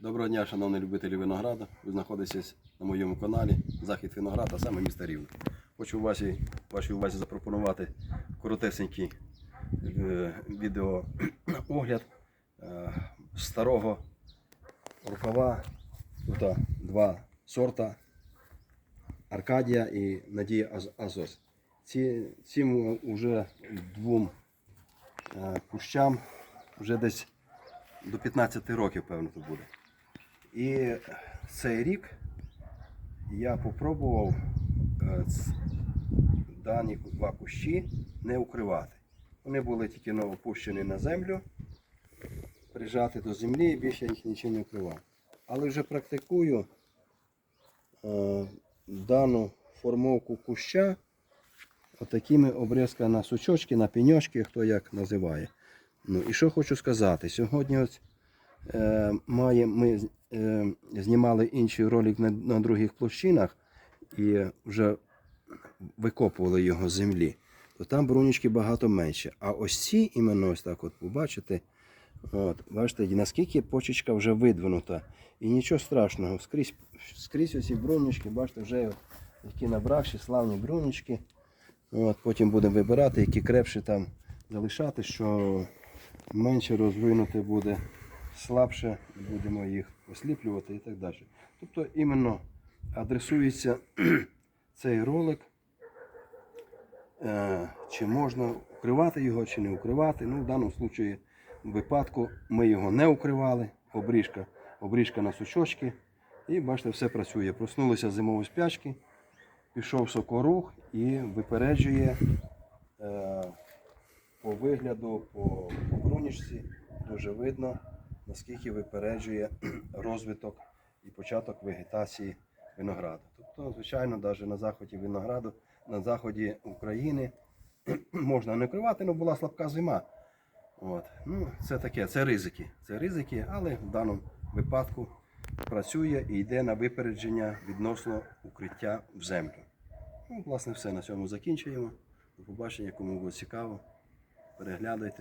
Доброго дня, шановні любителі винограду. Ви знаходитесь на моєму каналі Захід Виноград, а саме місто Рівне. Хочу вашій, вашій увазі запропонувати коротесенький е, відеоогляд е, старого рукава. Тут два сорта Аркадія і Надія Азос. Ці, цим вже двом е, кущам вже десь до 15 років, певно, то буде. І цей рік я попробував е, дані два кущі не укривати. Вони були тільки опущені на землю, прижати до землі і більше їх нічим не укривав. Але вже практикую е, дану формовку куща отакими обрізками на сучочки, на пеньочки, хто як називає. Ну і що хочу сказати, сьогодні ось е, має, ми е, знімали інший ролик на, на других площинах і вже викопували його з землі, то там брунічки багато менше. А ось ці іменно ось так от побачите, от, бачите, наскільки почечка вже видвинута. І нічого страшного, скрізь, скрізь оці брунічки, бачите, вже от, які набравші, славні брунічки. От, потім будемо вибирати, які крепші там залишати, що менше розвинути буде, слабше будемо їх осліплювати і так далі. Тобто іменно адресується цей ролик, е, чи можна укривати його, чи не укривати. Ну, в даному случаї, випадку ми його не укривали, обріжка, обріжка на сучочки. І бачите, все працює. Проснулися з зимової спячки, пішов сокорух і випереджує е, по вигляду, по, по брунічці дуже видно, наскільки випереджує розвиток і початок вегетації винограду. Тобто, звичайно, навіть на заході винограду, на заході України можна не кривати, але була слабка зима. От. Ну, це таке, це ризики. Це ризики, але в даному випадку працює і йде на випередження відносно укриття в землю. Ну, власне, все на цьому закінчуємо. До побачення, кому було цікаво. Переглядайте,